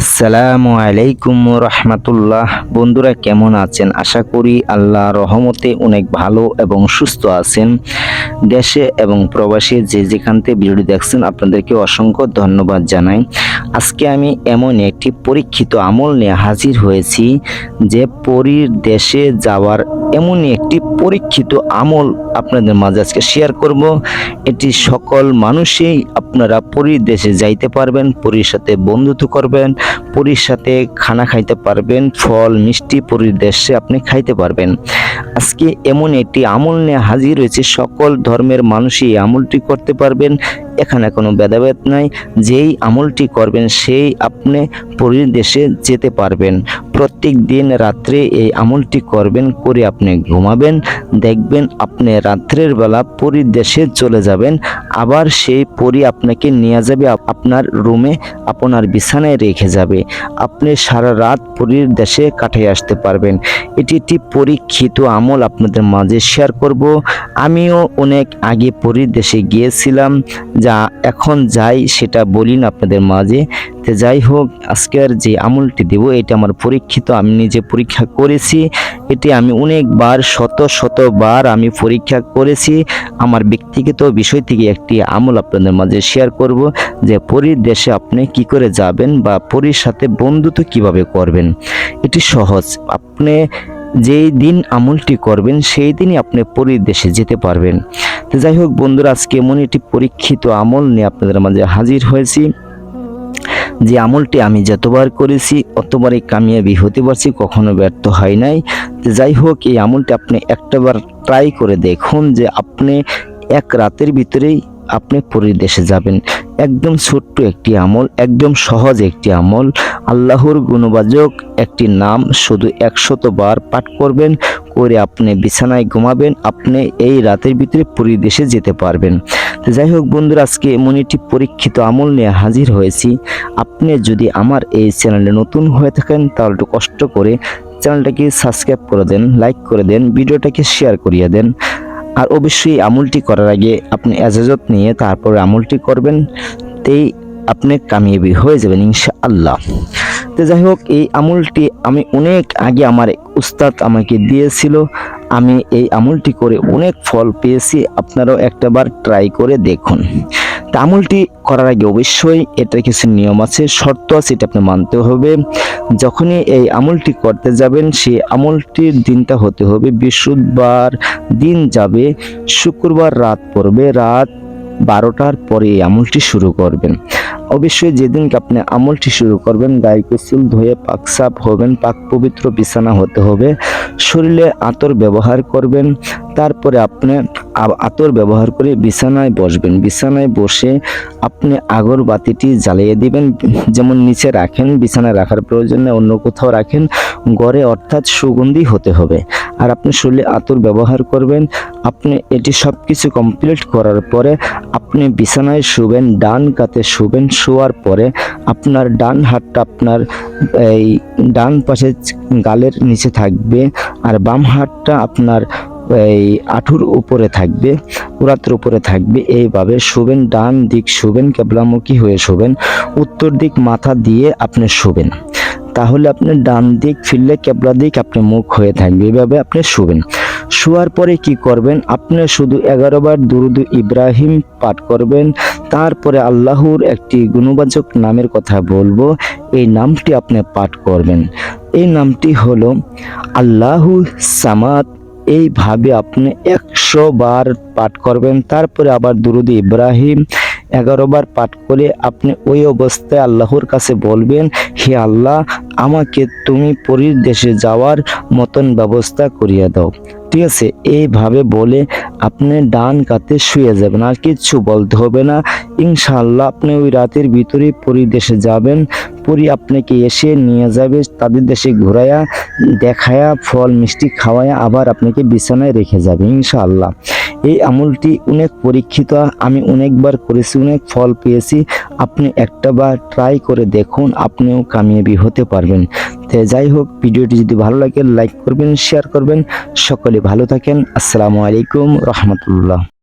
আসসালামু আলাইকুম রহমাতুল্লাহ। বন্ধুরা কেমন আছেন? আশা করি আল্লাহ রহমতে অনেক ভালো এবং সুস্থ আছেন। দেশে এবং প্রবাসে যে যেখান থেকে ভিডিও দেখছেন, আপনাদেরকে অসংখ্য ধন্যবাদ জানাই। আজকে আমি এমন একটি পরীক্ষিত আমল নিয়ে হাজির হয়েছি যে পরীর দেশে যাওয়ার এমনই একটি পরীক্ষিত আমল আপনাদের মাঝে আজকে শেয়ার করব। এটি সকল মানুষেই আপনারা পরীর দেশে যাইতে পারবেন, পরীর সাথে বন্ধুত্ব করবেন পরীর সাথে খানা খাইতে পারবেন, ফল, মিষ্টি পুরীর দেশে আপনি খাইতে পারবেন। আজকে এমন একটি আমল নিয়ে হাজির হয়েছে, সকল ধর্মের মানুষই আমলটি করতে পারবেন, এখানে কোনো ভেদাভেদ নাই, যেই আমলটি করবেন সেই আপনি পরীর দেশে যেতে পারবেন। প্রত্যেক দিন রাত্রে এই আমলটি করবেন, করে আপনি ঘুমাবেন, দেখবেন আপনি রাত্রের বেলা পরীর দেশে চলে যাবেন, আবার সেই পরী আপনাকে নিয়ে যাবে, আপ- আপনার রুমে আপনার বিছানায় রেখে যাবে। আপনি সারা রাত পরীর দেশে কাটিয়ে আসতে পারবেন। এটি একটি পরীক্ষিত আমল আপনাদের মাঝে শেয়ার করব। আমিও অনেক আগে পরীর দেশে গিয়েছিলাম, যা এখন যাই সেটা বলি না আপনাদের মাঝে। তো যাই হোক, আজকের যে আমলটি দেব, এটা আমার পরীক্ষিত, আমি নিজে পরীক্ষা করেছি। এটি আমি অনেকবার, শত শতবার আমি পরীক্ষা করেছি। আমার ব্যক্তিগত বিষয় থেকে একটি আমল আপনাদের মাঝে শেয়ার করব যে পরীর দেশে আপনি কি করে যাবেন বা পরীর সাথে বন্ধুত্ব কীভাবে করবেন। এটি সহজ। আপনি যেই দিন আমলটি করবেন, সেই দিনই আপনি পরীর দেশে যেতে পারবেন। তো যাই হোক বন্ধুরা, আজকে এমন একটি পরীক্ষিত আমল নিয়ে আপনাদের মাঝে হাজির হয়েছি। যে আমলটি আমি যতবার করেছি, অতবারই কামিয়াবি হতে পারছি, কখনো ব্যর্থ হয় নাই। যাই হোক, এই আমলটি আপনি একটাবার ট্রাই করে দেখুন যে আপনি এক রাতের ভিতরেই আপনি পরীর দেশে যাবেন। একদম ছোট্ট একটি আমল, একদম সহজ একটি আমল। আল্লাহর গুণবাচক একটি নাম শুধু একশত বার পাঠ করবেন, করে আপনি বিছানায় ঘুমাবেন, আপনি এই রাতের ভিতরে পরীর দেশে যেতে পারবেন। যাই হোক বন্ধুরা, আজকে এমন একটি পরীক্ষিত আমল নিয়ে হাজির হয়েছি। আপনি যদি আমার এই চ্যানেলে নতুন হয়ে থাকেন, তাহলে একটু কষ্ট করে চ্যানেলটাকে সাবস্ক্রাইব করে দেন, লাইক করে দেন, ভিডিওটাকে শেয়ার করিয়ে দেন। আর অবশ্যই আমলটি করার আগে আপনি এজাজত নিয়ে তারপরে আমলটি করবেন, তেই আপনি কামিয়াবি হয়ে যাবেন ইনশাআল্লাহ। তো যাই হোক, এই আমলটি আমি অনেক আগে আমার উস্তাদ আমাকে দিয়েছিল। আমি এই আমলটি করে অনেক ফল পেয়েছি, আপনারাও একটাবার ট্রাই করে দেখুন। তা আমলটি করার আগে অবশ্যই এটা কিছু নিয়ম আছে, শর্ত আছে, এটা আপনি মানতে হবে। যখনই এই আমলটি করতে যাবেন, সেই আমলটির দিনটা হতে হবে, বৃহস্পতিবার দিন যাবে, শুক্রবার রাত পড়বে, রাত বারোটার পরে এই আমলটি শুরু করবেন। অবশ্যই যেদিনকে আপনি আমলটি শুরু করবেন, গায়ে কুসুল ধুয়ে পাক সাপ হবেন, পাক পবিত্র বিছানা হতে হবে, শরীরে আতর ব্যবহার করবেন, তারপরে আপনি আতর ব্যবহার করে বিছানায় বসবেন। বিছানায় বসে আপনি আগরবাতিটি জ্বালিয়ে দিবেন, যেমন নিচে রাখেন, বিছানায় রাখার প্রয়োজনে অন্য কোথাও রাখেন, গড়ে অর্থাৎ সুগন্ধি হতে হবে। আর আপনি শরীরে আতর ব্যবহার করবেন। আপনি এটি সব কিছু কমপ্লিট করার পরে আপনি বিছানায় শুবেন, ডান কাতে শুবেন, শোয়ার পরে আপনার ডান হাতটা আপনার এই ডান পাশে গালের নিচে থাকবে আর বাম হাতটা আপনার এই আঁঠুর উপরে থাকবে পুরাতের উপরে থাকবে। এইভাবে শুবেন, ডান দিক শুবেন, কেবলামুখী হয়ে শুবেন, উত্তর দিক মাথা দিয়ে আপনি শুবেন। তাহলে আপনি ডান দিক ফিরলে কেবলা দিক আপনি মুখ হয়ে থাকবে। এভাবে আপনি শুবেন। শোয়ার পরে কি করবেন? আপনি শুধু এগারো বার দুরুদ ইব্রাহিম পাঠ করবেন। তারপরে আল্লাহর একটি গুণবাচক নামের কথা বলব। এই নামটি আপনি পাঠ করবেন। এই নামটি হলো আল্লাহু সামাদ। এইভাবে আপনি একশো বার পাঠ করবেন। তারপরে আবার দুরুদ ইব্রাহিম। এগারো বার পাঠ করে আপনি ওই অবস্থায় আল্লাহর কাছে বলবেন, হে আল্লাহ, আমাকে তুমি পরীর দেশে যাওয়ার মতন ব্যবস্থা করিয়ে দাও। ঠিক আছে, এইভাবে বলে আপনি ডান কাতে শুয়ে যাবেন, আর কিচ্ছু বলতে হবে না। ইনশাআল্লাহ আপনি ওই রাতের ভিতরে পরীর দেশে যাবেন। পরি আপনাকে এসে নিয়ে যাবে, তাদের দেশে ঘুরাইয়া দেখায়া ফল, মিষ্টি খাওয়ায়া আবার আপনাকে বিছানায় রেখে যাবে, ইনশাআল্লাহ। এই আমলটি অনেক পরীক্ষিত, আমি অনেকবার করেছি, অনেক ফল পেয়েছি। আপনি একটা বার ট্রাই করে দেখুন, আপনিও কামিয়াবি হতে পারবেন। তো যাই হোক, ভিডিওটি যদি ভালো লাগে লাইক করবেন শেয়ার করবেন। সকলে ভালো থাকেন। আসসালামু আলাইকুম, রহমতুল্লাহ।